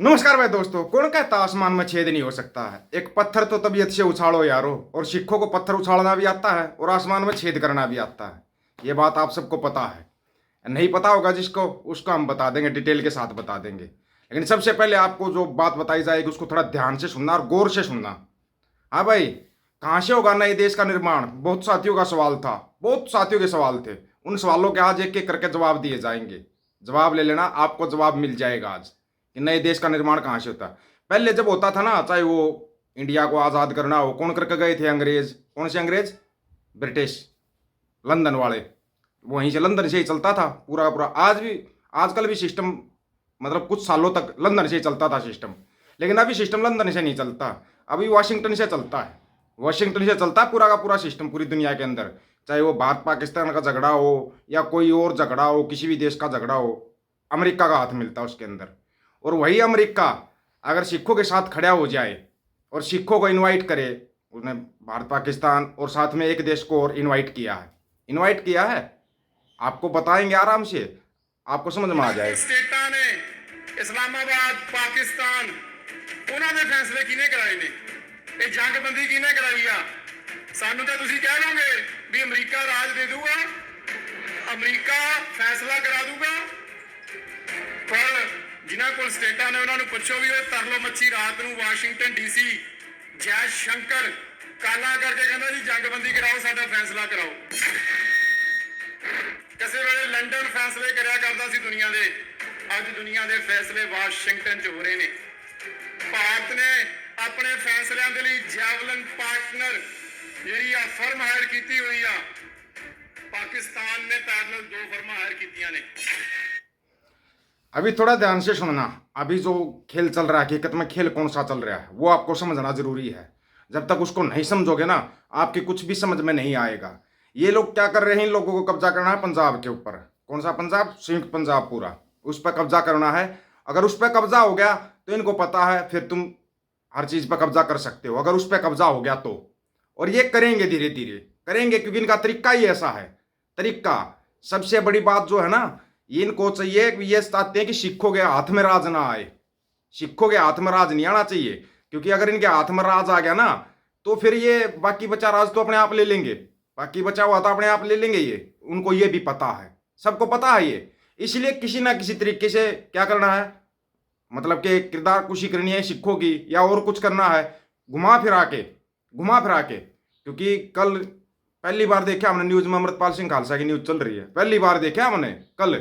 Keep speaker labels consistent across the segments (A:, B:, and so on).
A: नमस्कार भाई दोस्तों, कौन कहता आसमान में छेद नहीं हो सकता है? एक पत्थर तो तबीयत से उछाड़ो यारो, और सिखों को पत्थर उछाड़ना भी आता है, और आसमान में छेद करना भी आता है। ये बात आप सबको पता है। नहीं पता होगा जिसको, उसको हम बता देंगे, डिटेल के साथ बता देंगे। लेकिन सबसे पहले आपको जो बात बताई जाएगी, उसको थोड़ा ध्यान से सुनना और गौर से सुनना। हाँ भाई, कहाँ से होगा नए देश का निर्माण? बहुत साथियों का सवाल था, बहुत साथियों के सवाल थे। उन सवालों के आज एक एक करके जवाब दिए जाएँगे। जवाब ले लेना, आपको जवाब मिल जाएगा आज। कि नए देश का निर्माण कहाँ से होता? पहले जब होता था ना, चाहे वो इंडिया को आज़ाद करना हो, कौन करके गए थे अंग्रेज़? कौन से अंग्रेज़? ब्रिटिश। लंदन वाले। वहीं से लंदन से ही चलता था, पूरा पूरा। आज भी, आजकल भी सिस्टम मतलब कुछ सालों तक लंदन से ही चलता था सिस्टम लेकिन अभी सिस्टम लंदन से नहीं चलता। अभी वाशिंगटन से चलता है। वाशिंगटन से चलता है पूरा का पूरा सिस्टम पूरी दुनिया के अंदर। चाहे वो भारत पाकिस्तान का झगड़ा हो, या कोई और झगड़ा हो, किसी भी देश का झगड़ा हो, अमेरिका का हाथ मिलता है उसके अंदर। और वही अमेरिका अगर सिखों के साथ खड़ा हो जाए और सिखों को इनवाइट करे उसने भारत पाकिस्तान और साथ में एक देश को और इनवाइट किया है इनवाइट किया है आपको बताएंगे आराम से आपको समझ में आ जाएगा
B: ਸਟੇਟਾਂ ਨੇ ਇਸਲਾਮਾਬਾਦ ਪਾਕਿਸਤਾਨ ਉਹਨਾਂ ਦੇ ਫੈਸਲੇ ਕਿਹਨੇ ਕਰਾਏ ਨੇ ਇਹ ਜੰਗਬੰਦੀ ਕਿਹਨੇ ਕਰਾਈ ਆ ਸਾਨੂੰ ਤਾਂ ਤੁਸੀਂ ਕਹਿ ਲਓਗੇ ਵੀ ਅਮਰੀਕਾ ਰਾਜ ਦੇ ਦੂਗਾ ਅਮਰੀਕਾ ਫੈਸਲਾ ਕਰਾ ਦੂਗਾ ਪਰ ਜਿਨ੍ਹਾਂ ਕੋਲ ਸਟੇਟਾਂ ਨੇ, ਉਹਨਾਂ ਨੂੰ ਪੁੱਛੋ ਵੀ ਉਹ ਤਰਲੋ ਮੱਛੀ ਰਾਤ ਨੂੰ ਵਾਸ਼ਿੰਗਟਨ ਡੀਸੀ ਜੈ ਸ਼ੰਕਰ, ਕਾਲਾ ਕਰਕੇ ਕਹਿੰਦਾ ਜੀ, ਜੰਗਬੰਦੀ ਕਰਾਓ, ਸਾਡਾ ਫੈਸਲਾ ਕਰਾਓ। ਕਿਸੇ ਵੇਲੇ ਲੰਡਨ ਫੈਸਲੇ ਕਰਿਆ ਕਰਦਾ ਸੀ ਦੁਨੀਆ ਦੇ। ਅੱਜ ਦੁਨੀਆ ਦੇ ਫੈਸਲੇ ਵਾਸ਼ਿੰਗਟਨ 'ਚ ਹੋ ਰਹੇ ਨੇ। ਭਾਰਤ ਨੇ ਆਪਣੇ ਫੈਸਲਿਆਂ ਦੇ ਲਈ ਜੈਵਲਨ ਪਾਰਟਨਰ, ਜਿਹੜੀ ਆ ਫਰਮ ਹਾਇਰ ਕੀਤੀ ਹੋਈ ਆ, ਪਾਕਿਸਤਾਨ ਨੇ ਪੈਰਲਲ ਦੋ ਫਰਮਾਂ ਹਾਇਰ ਕੀਤੀਆਂ ਨੇ।
A: अभी थोड़ा ध्यान से सुनना। अभी जो खेल चल रहा है, हकीकत में खेल कौन सा चल रहा है, वो आपको समझना ज़रूरी है। जब तक उसको नहीं समझोगे ना, आपकी कुछ भी समझ में नहीं आएगा। ये लोग क्या कर रहे हैं, इन लोगों को कब्जा करना है पंजाब के ऊपर। कौन सा पंजाब? संयुक्त पंजाब पूरा। उस पर कब्जा करना है। अगर उस पर कब्जा हो गया तो इनको पता है, फिर तुम हर चीज़ पर कब्जा कर सकते हो। अगर उस पर कब्जा हो गया तो। और ये करेंगे धीरे धीरे करेंगे क्योंकि इनका तरीका ही ऐसा है। तरीका। सबसे बड़ी बात जो है ना इनको चाहिए ये चाहते हैं कि सिखों के हाथ में राज ना आए। सिखों के हाथ में राज नहीं आना चाहिए, क्योंकि अगर इनके हाथ में राज आ गया ना तो फिर ये बाकी बचा राज तो अपने आप ले लेंगे। बाकी बचा हुआ तो अपने आप ले लेंगे ये। उनको ये भी पता है। सबको पता है ये। इसलिए किसी ना किसी तरीके से क्या करना है? मतलब कि किरदार कुशी करनी है सिखों की या और कुछ करना है, घुमा फिरा के, घुमा फिरा के। क्योंकि कल पहली बार देखा हमने न्यूज़ में अमृतपाल सिंह खालसा की न्यूज़ चल रही है। पहली बार देखा हमने कल।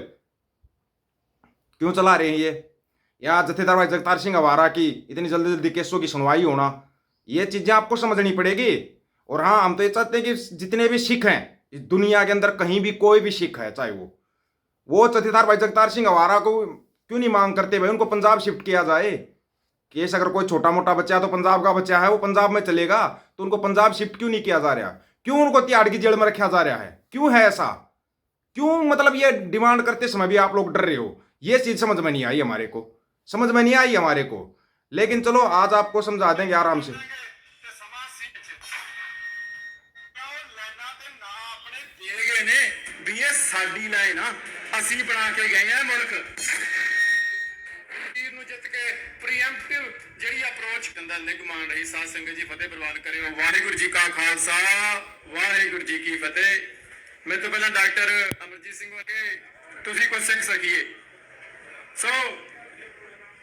A: क्यों चला रहे हैं ये? या जथेदार भाई जगतार सिंह अवारा की इतनी जल्दी जल्दी केसों की सुनवाई होना, ये चीज़ें आपको समझनी पड़ेगी? और हाँ हम तो ये चाहते हैं कि जितने भी सिख हैं, इस दुनिया के अंदर कहीं भी कोई भी सिख है, चाहे वो वो जथेदार भाई जगतार सिंह अवारा को क्यों नहीं मांग करते भाई? उनको पंजाब शिफ्ट किया जाए। केस अगर कोई छोटा मोटा बच्चा है तो पंजाब का बच्चा है, वो पंजाब में चलेगा तो उनको पंजाब शिफ्ट क्यों नहीं किया जा रहा? क्यों उनको तिहाड़ की जेल में रखा जा रहा है? क्यों है ऐसा? क्यों मतलब ये डिमांड करते समय भी आप लोग डर रहे हो? ये चीज समझ में नहीं आई हमारे को समझ में नहीं आई हमारे को लेकिन चलो आज आपको समझा देंगे आराम से
B: ਤੇ ਸਮਾਂ ਸੀ ਕਿਉਂ ਲਾਈਨਾਂ ਤੇ ਨਾ ਆਪਣੇ ਦੇ ਗਏ ਨੇ ਵੀ ਇਹ ਸਾਡੀ ਲਾਈਨ ਆ ਅਸੀਂ ਬਣਾ ਕੇ ਗਏ ਆ ਮੁਲਕ ਤੀਰ ਨੂੰ ਜਿੱਤ ਕੇ ਪ੍ਰੀਐਮਪਟਿਵ ਜਿਹੜੀ ਅਪਰੋਚ ਕੰਦਾ ਨਿਗਮਾਨ ਰਹੀ ਸਾਧ ਸੰਗਤ ਜੀ ਫਤਿਹ ਪ੍ਰਵਾਨ ਕਰਿਓ ਵਾਹਿਗੁਰੂ ਜੀ ਕਾ ਖਾਲਸਾ ਵਾਹਿਗੁਰੂ ਜੀ ਕੀ ਫਤਿਹ ਮੈਂ ਤੋਂ ਪਹਿਲਾਂ ਡਾਕਟਰ ਅਮਰਜੀਤ ਸਿੰਘ ਵਰਗੇ ਤੁਸੀਂ ਕੁਝ ਸਿੱਖ ਸਕੀਏ ਸੋ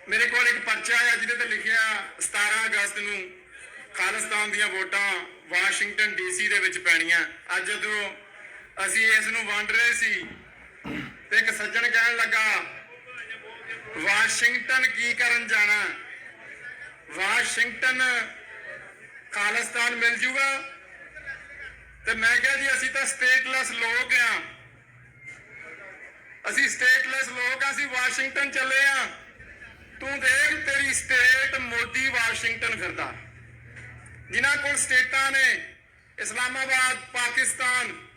B: ਮੇਰੇ ਕੋਲ ਇੱਕ ਪਰਚਾ ਹੈ ਜਿਹਦੇ ਤੇ ਲਿਖਿਆ 17 ਅਗਸਤ ਨੂੰ ਖਾਲਿਸਤਾਨ ਦੀਆਂ ਵੋਟਾਂ ਵਾਸ਼ਿੰਗਟਨ ਡੀਸੀ ਦੇ ਵਿੱਚ ਪੈਣੀਆਂ। ਅੱਜ ਜਦੋਂ ਅਸੀਂ ਇਸ ਨੂੰ ਵੰਡ ਰਹੇ ਸੀ ਤੇ ਇੱਕ ਸੱਜਣ ਕਹਿਣ ਲੱਗਾ, ਵਾਸ਼ਿੰਗਟਨ ਕੀ ਕਰਨ ਜਾਣਾ? ਵਾਸ਼ਿੰਗਟਨ ਖਾਲਿਸਤਾਨ ਮਿਲ ਜੂਗਾ? ਤੇ ਮੈਂ ਕਿਹਾ, ਜੀ, ਅਸੀਂ ਤਾਂ ਸਟੇਟਲੈਸ ਲੋਕ ਆ। ਅਸੀਂ ਸਟੇਟਲੈਸ ਲੋਕ ਆ, ਅਸੀਂ ਵਾਸ਼ਿੰਗਟਨ ਚੱਲੇ ਆ। ਤੂੰ ਦੇਖ ਤੇਰੀ ਸਟੇਟ ਮੋਦੀ ਵਾਸ਼ਿੰਗਟਨ ਫਿਰਦਾ। ਜਿਨ੍ਹਾਂ ਕੋਲ ਸਟੇਟਾਂ ਨੇ, ਇਸਲਾਮਾਬਾਦ, ਪਾਕਿਸਤਾਨ,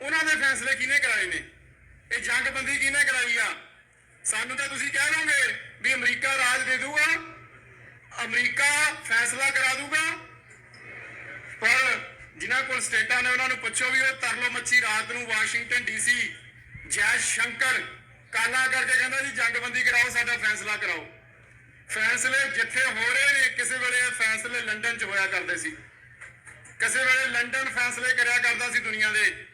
B: ਉਹਨਾਂ ਦੇ ਫੈਸਲੇ ਕਿਹਨੇ ਕਰਾਏ ਨੇ? ਇਹ ਜੰਗਬੰਦੀ ਕਿਹਨੇ ਕਰਾਈ ਆ? ਸਾਨੂੰ ਤਾਂ ਤੁਸੀਂ ਕਹਿ ਦੋਗੇ ਵੀ ਅਮਰੀਕਾ ਰਾਜ ਦੇ ਦੂਗਾ, ਅਮਰੀਕਾ ਫੈਸਲਾ ਕਰਾ ਦੂਗਾ। ਪਰ ਜਿਨ੍ਹਾਂ ਕੋਲ ਸਟੇਟਾਂ ਨੇ, ਉਹਨਾਂ ਨੂੰ ਪੁੱਛੋ ਵੀ ਉਹ ਤਰਲੋ ਮੱਛੀ ਰਾਤ ਨੂੰ ਵਾਸ਼ਿੰਗਟਨ ਡੀਸੀ ਜੈ ਸ਼ੰਕਰ। ਕਾਲਾ ਕਰਕੇ ਕਹਿੰਦਾ ਜੀ, ਜੰਗਬੰਦੀ ਕਰਾਓ, ਸਾਡਾ ਫੈਸਲਾ ਕਰਾਓ। ਫੈਸਲੇ ਜਿੱਥੇ ਹੋ ਰਹੇ ਨੇ, ਕਿਸੇ ਵੇਲੇ ਫੈਸਲੇ ਲੰਡਨ 'ਚ ਹੋਇਆ ਕਰਦੇ ਸੀ। ਕਿਸੇ ਵੇਲੇ ਲੰਡਨ ਫੈਸਲੇ ਕਰਿਆ ਕਰਦਾ ਸੀ ਦੁਨੀਆ ਦੇ।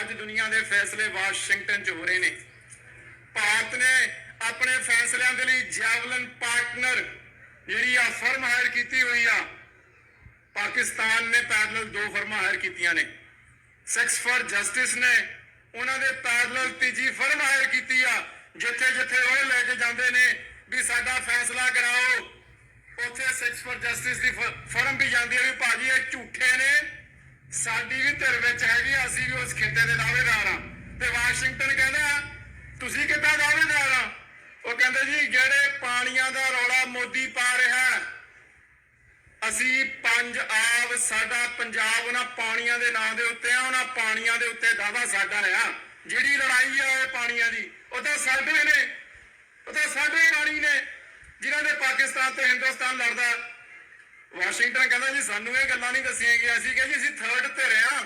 B: ਅੱਜ ਦੁਨੀਆ ਦੇ ਫੈਸਲੇ ਵਾਸ਼ਿੰਗਟਨ 'ਚ ਹੋ ਰਹੇ ਨੇ। ਭਾਰਤ ਨੇ ਆਪਣੇ ਫੈਸਲਿਆਂ ਦੇ ਲਈ ਜੈਵਲਨ ਪਾਰਟਨਰ, ਜਿਹੜੀ ਆ ਫਰਮ ਹਾਇਰ ਕੀਤੀ ਹੋਈ ਆ, ਪਾਕਿਸਤਾਨ ਨੇ ਪੈਰਲਲ ਦੋ ਫਰਮਾਂ ਹਾਇਰ ਕੀਤੀਆਂ ਨੇ। ਸੈਕਸ ਫਾਰ ਜਸਟਿਸ ਨੇ ਉਹਨਾਂ ਦੇ ਪੈਰਲਲ ਤੀਜੀ ਫਰਮ ਹਾਇਰ ਕੀਤੀ ਆ, ਜਿੱਥੇ ਜਿੱਥੇ ਉਹ ਲੈ ਕੇ ਜਾਂਦੇ ਨੇ ਵੀ ਸਾਡਾ ਫੈਸਲਾ ਕਰਾਓ, ਉੱਥੇ ਸੈਕਸ ਫਾਰ ਜਸਟਿਸ ਦੀ ਫਰਮ ਵੀ ਜਾਂਦੀ ਹੈ ਵੀ ਭਾਜੀ ਇਹ ਝੂਠੇ ਨੇ, ਸਾਡੀ ਵੀ ਧਿਰ ਵਿੱਚ ਹੈਗੀ ਅਸੀਂ ਵੀ ਉਸ ਖਿੱਤੇ ਦੇ ਦਾਅਵੇਦਾਰ ਆ। ਤੇ ਵਾਸ਼ਿੰਗਟਨ ਕਹਿੰਦਾ, ਤੁਸੀਂ ਕਿੱਦਾਂ ਦਾਅਵੇਦਾਰ ਆ? ਉਹ ਕਹਿੰਦੇ ਜੀ, ਜਿਹੜੇ ਪਾਣੀਆਂ ਦਾ ਰੌਲਾ ਮੋਦੀ ਪਾ ਰਿਹਾ ਅਸੀਂ ਪੰਜ ਆਬ ਸਾਡਾ ਪੰਜਾਬ ਉਹਨਾਂ ਪਾਣੀਆਂ ਦੇ ਨਾਂ ਦੇ ਉੱਤੇ ਆ, ਉਹਨਾਂ ਪਾਣੀਆਂ ਦੇ ਉੱਤੇ ਦਾਵਾ ਸਾਡਾ ਆ। ਜਿਹੜੀ ਲੜਾਈ ਆ ਇਹ ਪਾਣੀਆਂ ਦੀ, ਉਹ ਤਾਂ ਸਾਡੇ ਨੇ, ਉਹ ਤਾਂ ਸਾਡੇ ਹੀ ਨੇ, ਜਿਨ੍ਹਾਂ ਦੇ ਪਾਕਿਸਤਾਨ ਤੇ ਹਿੰਦੁਸਤਾਨ ਲੜਦਾ। ਵਾਸ਼ਿੰਗਟਨ ਕਹਿੰਦਾ ਜੀ, ਸਾਨੂੰ ਇਹ ਗੱਲਾਂ ਨਹੀਂ ਦੱਸੀਆਂ ਗਈਆਂ। ਅਸੀਂ ਕਿਹਾ ਜੀ, ਅਸੀਂ ਥਰਡ ਧਿਰ ਆ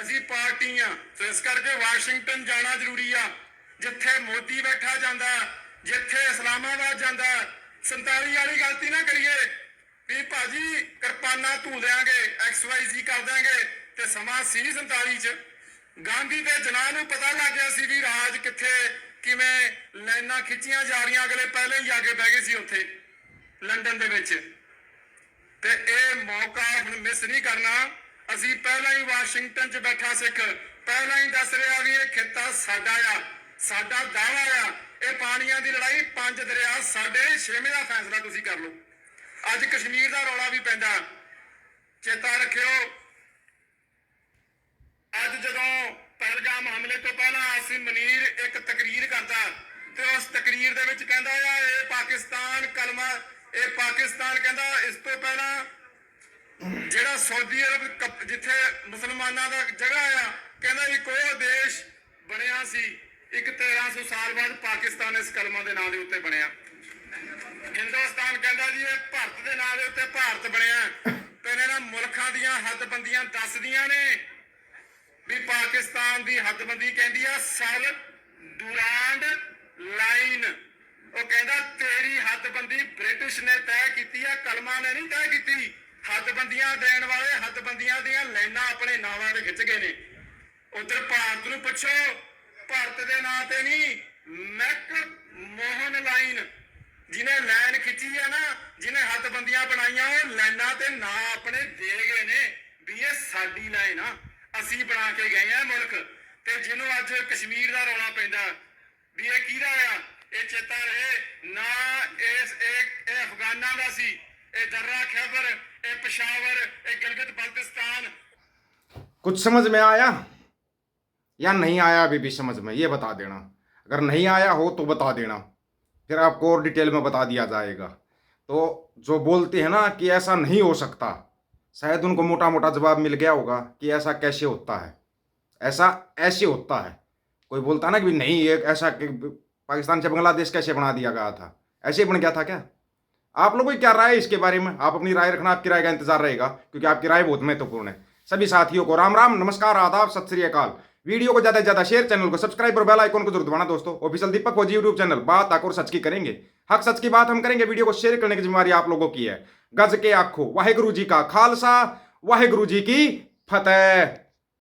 B: ਅਸੀਂ ਪਾਰਟੀ ਆ। ਸੋ ਇਸ ਕਰਕੇ ਵਾਸ਼ਿੰਗਟਨ ਜਾਣਾ ਜ਼ਰੂਰੀ ਆ। ਜਿੱਥੇ ਮੋਦੀ ਬੈਠਾ ਜਾਂਦਾ, ਜਿੱਥੇ ਇਸਲਾਮਾਬਾਦ ਜਾਂਦਾ 47 ਵਾਲੀ ਗਲਤੀ ਨਾ ਕਰੀਏ। ਵੀ ਭਾਜੀ ਕਿਰਪਾਨਾ ਧੂ ਦਿਆਂਗੇ ਐਕਸ ਵਾਈ ਜ਼ੀ ਕਰ ਦਿਆਂਗੇ ਤੇ ਸਮਾਂ ਸੀ 47 ਚ। ਗਾਂਧੀ ਦੇ ਜਨਾਹ ਨੂੰ ਪਤਾ ਲੱਗ ਗਿਆ ਸੀ ਵੀ ਰਾਜ ਕਿੱਥੇ, ਕਿਵੇਂ ਲਾਈਨਾਂ ਖਿੱਚੀਆਂ ਜਾ ਰਹੀਆਂ, ਅਗਲੇ ਪਹਿਲੇ ਹੀ ਜਾ ਕੇ ਬਹਿ ਗਏ ਸੀ ਉੱਥੇ, ਲੰਡਨ ਦੇ ਵਿੱਚ। ਤੇ ਇਹ ਮੌਕਾ ਹੁਣ ਮਿਸ ਨਹੀਂ ਕਰਨਾ। ਅਸੀਂ ਪਹਿਲਾਂ ਹੀ ਵਾਸ਼ਿੰਗਟਨ 'ਚ ਬੈਠਾ ਸਿੱਖ, ਪਹਿਲਾਂ ਹੀ ਦੱਸ ਰਿਹਾ ਵੀ ਇਹ ਖਿੱਤਾ ਸਾਡਾ ਆ, ਸਾਡਾ ਦਾਵਾ ਆ, ਇਹ ਪਾਣੀਆਂ ਦੀ ਲੜਾਈ, ਪੰਜ ਦਰਿਆ ਸਾਡੇ ਛੇਵੇਂ ਦਾ ਫੈਸਲਾ ਤੁਸੀਂ ਕਰ ਲਓ। ਅੱਜ ਕਸ਼ਮੀਰ ਦਾ ਰੌਲਾ ਵੀ ਪੈਂਦਾ। ਚੇਤਾ ਰੱਖਿਓ, ਅੱਜ ਜਦੋਂ ਪਹਿਲਗਾਮ ਹਮਲੇ ਤੋਂ ਪਹਿਲਾਂ ਆਸਿਮ ਮਨੀਰ ਇੱਕ ਤਕਰੀਰ ਕਰਦਾ, ਤੇ ਉਸ ਤਕਰੀਰ ਦੇ ਵਿੱਚ ਕਹਿੰਦਾ ਆ, ਇਹ ਪਾਕਿਸਤਾਨ ਕਲਮਾ, ਇਹ ਪਾਕਿਸਤਾਨ ਕਹਿੰਦਾ, ਇਸ ਤੋਂ ਪਹਿਲਾਂ ਜਿਹੜਾ ਸਾਊਦੀ ਅਰਬ ਕਪ- ਜਿੱਥੇ ਮੁਸਲਮਾਨਾਂ ਦਾ ਜਗ੍ਹਾ ਆ, ਕਹਿੰਦਾ ਇੱਕ ਉਹ ਦੇਸ਼ ਬਣਿਆ ਸੀ, ਇੱਕ 1300 ਸਾਲ ਬਾਅਦ ਪਾਕਿਸਤਾਨ ਇਸ ਕਲਮਾ ਦੇ ਨਾਂ ਦੇ ਉੱਤੇ ਬਣਿਆ। ਹਿੰਦੁਸਤਾਨ ਕਹਿੰਦਾ ਜੀ, ਇਹ ਭਾਰਤ ਦੇ ਨਾਂ ਦੇ ਉੱਤੇ ਭਾਰਤ ਬਣਿਆ। ਤੇ ਇਹਨਾਂ ਮੁਲਕਾਂ ਦੀਆਂ ਹੱਦਬੰਦੀਆਂ ਦੱਸਦੀਆਂ ਨੇ ਵੀ ਪਾਕਿਸਤਾਨ ਦੀ ਹੱਦਬੰਦੀ ਕਹਿੰਦੀ ਆ, ਸਰ ਡੂਰਾਂਡ ਲਾਈਨ। ਉਹ ਕਹਿੰਦਾ, ਤੇਰੀ ਹੱਦਬੰਦੀ ਬ੍ਰਿਟਿਸ਼ ਨੇ ਤੈਅ ਕੀਤੀ ਆ, ਕਲਮਾ ਨੇ ਨਹੀਂ ਤੈਅ ਕੀਤੀ। ਹੱਦਬੰਦੀਆਂ ਦੇਣ ਵਾਲੇ ਹੱਦਬੰਦੀਆਂ ਦੀਆਂ ਲਾਈਨਾਂ ਆਪਣੇ ਨਾਵਾਂ ਤੇ ਖਿੱਚ ਗਏ ਨੇ। ਉਧਰ ਭਾਰਤ ਨੂੰ ਪੁੱਛੋ, ਭਾਰਤ ਦੇ ਨਾਂ ਤੇ ਨਹੀਂ ਮੈਕ ਮੋਹਨ ਲਾਈਨ। ਜਿਨੇ ਲਾਈਨ ਖਿੱਚੀ ਆ ਨਾ, ਜਿਨੇ ਹੱਦਬੰਦੀਆਂ ਬਣਾਈਆਂ, ਉਹ ਲਾਈਨਾਂ ਤੇ ਨਾ ਆਪਣੇ ਦੇ ਗਏ ਨੇ ਵੀ ਇਹ ਸਾਡੀ ਲਾਈਨ ਆ। ਅਸੀਂ ਬਣਾ ਕੇ ਗਏ ਆ ਮੁਲਕ ਤੇ ਜਿਹਨੂੰ ਅੱਜ ਕਸ਼ਮੀਰ ਦਾ ਰੌਲਾ ਪੈਂਦਾ, ਵੀ ਇਹ ਕਿਹਦਾ ਆ? ਇਹ ਚੇਤਾ ਰਹੇ, ਨਾ ਇਸ ਇੱਕ ਅਫਗਾਨਾਂ ਦਾ ਸੀ, ਇਹ ਦਰਰਾ ਖੈਬਰ, ਇਹ ਪਸ਼ਾਵਰ, ਇਹ ਗਲਗਤ ਬਲਤਿਸਤਾਨ।
A: कुछ समझ में आया या नहीं आया अभी भी समझ में ਬਤਾ ਦੇਣਾ। देना अगर नहीं आया हो तो बता फिर आपको और डिटेल में बता दिया जाएगा। तो जो बोलते हैं ना कि ऐसा नहीं हो सकता, शायद उनको मोटा मोटा जवाब मिल गया होगा कि ऐसा कैसे होता है। ऐसा, ऐसे होता है। कोई बोलता ना कि नहीं, ये ऐसा पाकिस्तान से बांग्लादेश कैसे बना दिया गया था? ऐसे बन गया था क्या? आप लोगों की क्या राय है इसके बारे में? आप अपनी राय रखना, आपकी राय का इंतज़ार रहेगा, क्योंकि आपकी राय बहुत महत्वपूर्ण है। सभी साथियों को राम राम नमस्कार, आदाब, सत श्री अकाल। वीडियो को ज़्यादा से ज़्यादा शेयर चैनल को सब्सक्राइब और बेल आइकन को ज़रूर दबाना दोस्तों। ऑफिशियल दीपक फौजी यूट्यूब चैनल बात, आकर सच की करेंगे। हक, सच की बात हम करेंगे। वीडियो को शेयर करने की जिम्मेवारी आप लोगों की है। गज के आँखों, वाहेगुरु जी का खालसा, वाहेगुरु जी की फतेह।